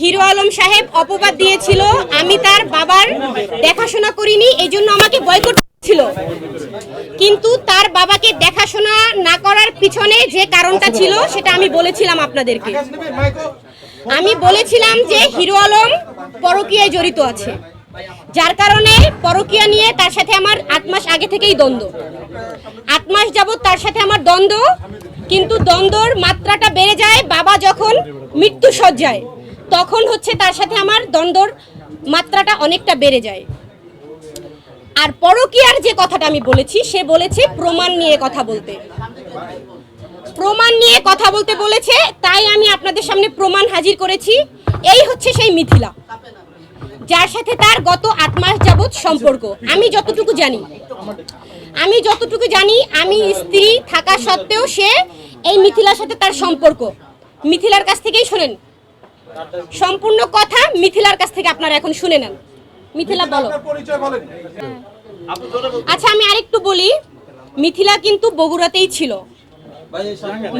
Hero Alam সাহেব অপবাদ দিয়েছিল। আমি তার বাবার দেখাশোনা করিনি এই জন্য আমাকে বয়কট ছিল কিন্তু তার বাবাকে দেখাশোনা না করার পিছনে যে কারণটা ছিল, সেটা আমি বলেছিলাম আপনাদেরকে। আমি বলেছিলাম যে হিরো আলম পরকীয়ায় জড়িত আছে। যার কারণে পরকীয়া নিয়ে তার সাথে আমার আট মাস আগে থেকেই দ্বন্দ্ব। আট মাস যাবত তার সাথে আমার দ্বন্দ্ব, কিন্তু দ্বন্দ্বর মাত্রাটা বেড়ে যায় বাবা যখন মৃত্যু সজ্জায় তখন হচ্ছে তার সাথে আমার দ্বন্দ্বর মাত্রাটা অনেকটা বেড়ে যায়। আর পরকীয়ার যে কথাটা আমি বলেছি, সে বলেছে প্রমাণ নিয়ে কথা বলতে। প্রমাণ নিয়ে কথা বলতে বলেছে, তাই আমি আপনাদের সামনে প্রমাণ হাজির করেছি। এই হচ্ছে সেই মিথিলা, যার সাথে তার গত আট মাস যাবৎ সম্পর্ক। আমি যতটুকু জানি, আমি যতটুকু জানি, আমি স্ত্রী থাকা সত্ত্বেও সে এই মিথিলার সাথে তার সম্পর্ক। মিথিলার কাছ থেকেই শোনেন সম্পূর্ণ কথা মিথিলার কাছ থেকে আপনারা এখন শুনে নেন। মিথিলা বলো। আচ্ছা আমি আরেকটু বলি মিথিলা কিন্তু বগুড়াতেই ছিল।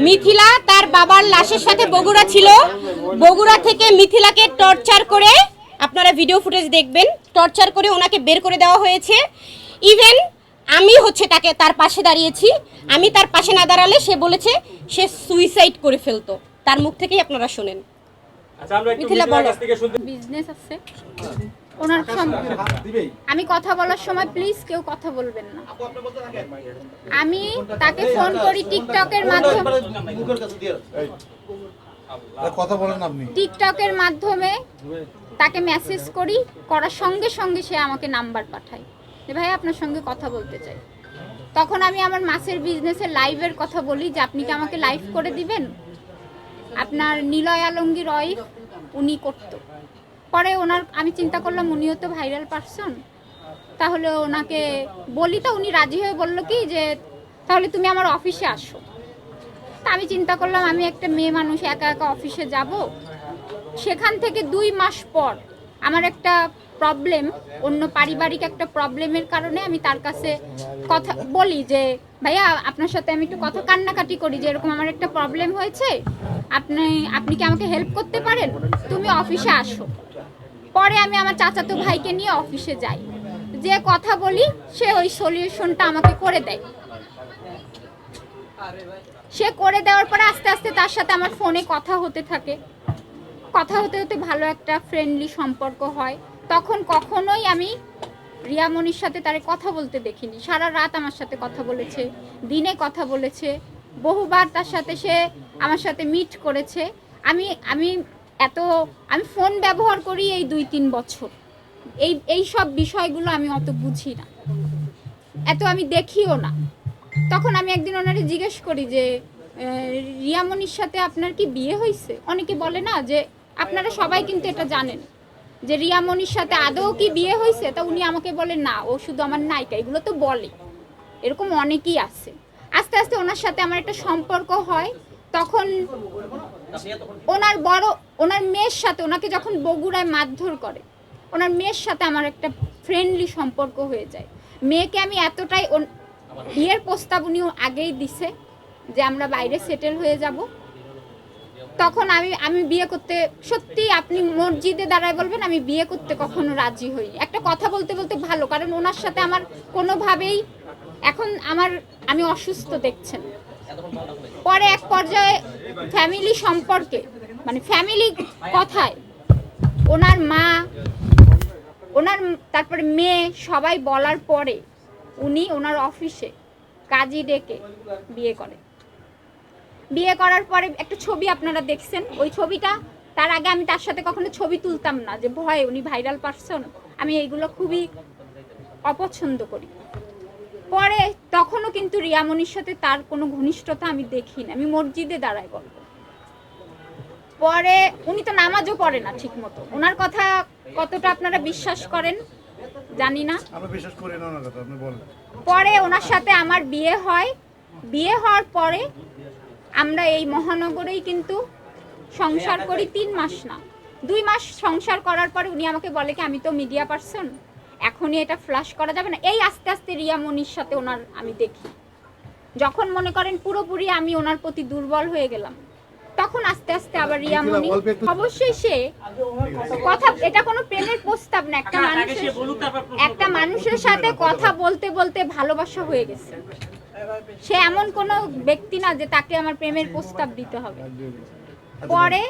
মিথিলা তার বাবার লাশের সাথে বগুড়া ছিল। বগুড়া থেকে মিথিলাকে টর্চার করে আপনারা ভিডিও ফুটেজ দেখবেন টর্চার করে ওনাকে বের করে দেওয়া হয়েছে। ইভেন আমি হচ্ছে তাকে তার পাশে দাঁড়িয়েছি। আমি তার পাশে না দাঁড়ালে সে বলেছে সে সুইসাইড করে ফেলতো। তার মুখ থেকেই আপনারা শোনেন। বিজনেস আছে? ওনার আমি কথা বলার সময় প্লিজ কেউ কথা বলবেন না। আমি তাকে ফোন করি টিকটকের মাধ্যমে কথা বলেন আপনি। টিকটকের মাধ্যমে তাকে মেসেজ করি করার সঙ্গে সঙ্গে সে আমাকে নাম্বার পাঠায়। যে ভাই আপনার সঙ্গে কথা বলতে চাই। তখন আমি আমার মাছের বিজনেসের লাইভের কথা বলি যে আপনি কি আমাকে লাইভ করে দিবেন? আপনার নিলয় আলমগীর ওয়াইফ উনি করতো। পরে ওনার, আমি চিন্তা করলাম উনিও তো ভাইরাল পারসন তাহলে ওনাকে বলি তো, উনি রাজি হয়ে বলল কি যে, তাহলে তুমি আমার অফিসে আসো। তা আমি চিন্তা করলাম, আমি একটা মেয়ে মানুষ, একা একা অফিসে যাব। সেখান থেকে দুই মাস পর আমার একটা প্রবলেম অন্য পারিবারিক একটা প্রবলেমের কারণে আমি তার কাছে কথা বলি যে, ভাইয়া, আপনার সাথে আমি একটু কথা কান্নাকাটি করি, যে এরকম আমার একটা প্রবলেম হয়েছে, আপনি আপনি কি আমাকে হেল্প করতে পারেন? তুমি অফিসে আসো। পরে আমি আমার চাচাতো ভাইকে নিয়ে অফিসে যাই। যে কথা বলি, সে ওই সলিউশনটা আমাকে করে দেয়। সে করে দেওয়ার পরে আস্তে আস্তে তার সাথে আমার ফোনে কথা হতে থাকে। কথা হতে হতে ভালো একটা ফ্রেন্ডলি সম্পর্ক হয়। তখন কখনোই আমি রিয়ামণির সাথে তারে কথা বলতে দেখিনি। সারা রাত আমার সাথে কথা বলেছে, দিনে কথা বলেছে, বহুবার তার সাথে সে আমার সাথে মিট করেছে। আমি আমি এত, আমি ফোন ব্যবহার করি এই দুই তিন বছর। এই এই সব বিষয়গুলো আমি অত বুঝি না। এত আমি দেখিও না। তখন আমি একদিন ওনারে জিজ্ঞেস করি যে রিয়ামণির সাথে আপনার কি বিয়ে হয়েছে অনেকে বলে না যে, আপনারা সবাই কিন্তু এটা জানেন। যে রিয়ামণির সাথে আদৌ কি বিয়ে হয়েছে, তা উনি আমাকে বলে, না, ও শুধু আমার নায়িকা, এগুলো তো বলে। এরকম অনেকেই আছে। আস্তে আস্তে ওনার সাথে আমার একটা সম্পর্ক হয়। তখন ওনার বড়, ওনার মেয়ের সাথে, ওনাকে যখন বগুড়ায় মারধর করে, ওনার মেয়ের সাথে আমার একটা ফ্রেন্ডলি সম্পর্ক হয়ে যায়। মেয়েকে আমি এতটাই বিয়ের প্রস্তাব উনি আগেই দিছে যে, আমরা বাইরে সেটেল হয়ে যাব। তখন আমি আমি বিয়ে করতে, সত্যি আপনি মসজিদে দাঁড়ায় বলবেন, আমি বিয়ে করতে কখনো রাজি হই একটা কথা বলতে বলতে ভালো, কারণ ওনার সাথে আমার কোনোভাবেই, এখন আমার, আমি অসুস্থ দেখছেন। পরে এক পর্যায়ে ফ্যামিলি সম্পর্কে মানে ফ্যামিলি কথায়, ওনার মা, ওনার তারপরে মেয়ে, সবাই বলার পরে উনি ওনার অফিসে কাজী ডেকে বিয়ে করে। বিয়ে করার পরে একটা ছবি আপনারা দেখছেন? ওই ছবিটা তার আগে আমি তার সাথে কখনো ছবি তুলতাম না যে ভয় উনি ভাইরাল পারসন আমি এইগুলো খুবই অপছন্দ করি। পরে তখনও কিন্তু রিয়ামনির সাথে তার কোনো ঘনিষ্ঠতা আমি দেখি না আমি মসজিদে দাঁড়াই গল্প পরে উনি তো নামাজও পড়ে না ঠিক মতো ওনার কথা কতটা আপনারা বিশ্বাস করেন জানি না। বিশ্বাস করি না কথা আপনি বলেন। পরে ওনার সাথে আমার বিয়ে হয়। বিয়ে হওয়ার পরে আমরা এই মহানগরেই কিন্তু সংসার করি তিন মাস না। দুই মাস সংসার করার পরে উনি আমাকে বলে কি আমি তো মিডিয়া পার্সন এখনই এটা ফ্লাশ করা যাবে না। এই আস্তে আস্তে রিয়া মনির সাথে ওনার আমি দেখি। যখন মনে করেন পুরোপুরি আমি ওনার প্রতি দুর্বল হয়ে গেলাম তখন আস্তে আস্তে আবার রিয়ামণি অল্প একটু- অবশ্যই সে কথা এটা কোনো প্রেমের প্রস্তাব না একটা মানুষের একটা মানুষের সাথে কথা বলতে বলতে ভালোবাসা হয়ে গেছে। সে এমন কোনো ব্যক্তি না যে তাকে আমার প্রেমের প্রস্তাব দিতে হবে। পরে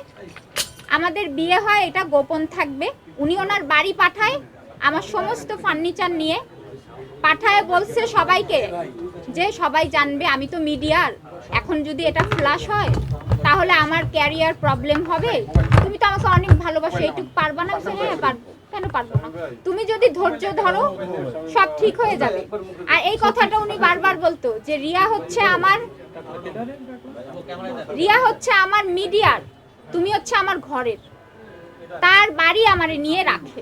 আমাদের বিয়ে হয়, এটা গোপন থাকবে। উনি ওনার বাড়ি পাঠায়, আমার সমস্ত ফার্নিচার নিয়ে পাঠায়, বলছে সবাইকে যে সবাই জানবে, আমি তো মিডিয়ার। এখন যদি এটা ফ্লাশ হয়, তাহলে আমার ক্যারিয়ার প্রবলেম হবে। তুমি তো আমাকে অনেক ভালোবাসো, এইটুকু পারবা না? হ্যাঁ পারব। কেন পারব না? তুমি যদি ধৈর্য ধরো, সব ঠিক হয়ে যাবে। আর এই কথাটা উনি বারবার বলতো যে, রিয়া হচ্ছে আমার রিয়া হচ্ছে আমার মিডিয়ার, তুমি হচ্ছে আমার ঘরের। তার বাড়ি আমারে নিয়ে রাখে।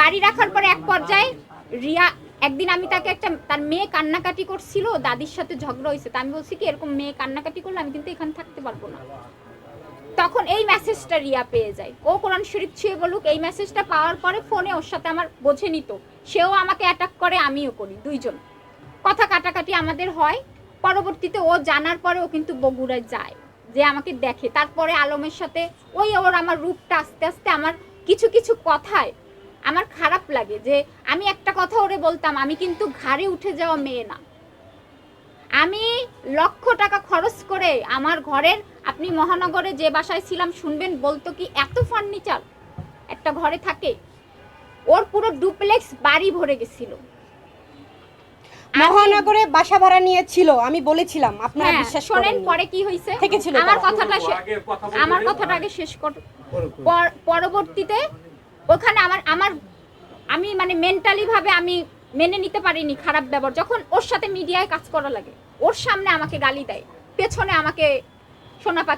বাড়ি রাখার পরে এক পর্যায়ে রিয়া, একদিন আমি তাকে একটা, তার মেয়ে কান্নাকাটি করছিল, দাদির সাথে ঝগড়া হয়েছে তা আমি বলছি কি, এরকম মেয়ে কান্নাকাটি করলে আমি কিন্তু এখানে থাকতে পারব না। তখন এই মেসেজটা রিয়া পেয়ে যায়। ও কোরআন শরীফ ছুঁয়ে বলুক, এই মেসেজটা পাওয়ার পরে ফোনে ওর সাথে আমার বোঝে নিত। সেও আমাকে অ্যাটাক করে, আমিও করি, দুইজন। কথা কাটাকাটি আমাদের হয়। পরবর্তীতে ও জানার পরে ও কিন্তু বগুড়ায় যায়, যে আমাকে দেখে। তারপরে আলমের সাথে ওই ওর আমার রূপটা আস্তে আস্তে আমার কিছু কিছু কথায় আমার খারাপ লাগে, যে আমি একটা কথা ওরে বলতাম, আমি কিন্তু ঘাড়ে উঠে যাওয়া মেয়ে না। আমি লক্ষ টাকা খরচ করে আমার ঘরের আপনি মহানগরে যে বাসায় ছিলাম শুনবেন বলতো কি এত ফার্নিচার একটা ঘরে থাকে ওর পুরো ডুপ্লেক্স বাড়ি ভরে গেছিল। মহানগরে বাসা ভাড়া নিয়েছিল আমি বলেছিলাম আপনারা হ্যাঁ বিশ্বাস করেন পরে কি থেকেছিল আমার কথাটা আমার কথাটা আগে শেষ কর পরবর্তীতে ওখানে আমার আমার আমি মানে মেন্টালি ভাবে আমি মেনে নিতে পারিনি খারাপ ব্যবহার। যখন ওর সাথে মিডিয়ায় কাজ করা লাগে ওর সামনে আমাকে গালি দেয় পেছনে আমাকে সোনা পাখি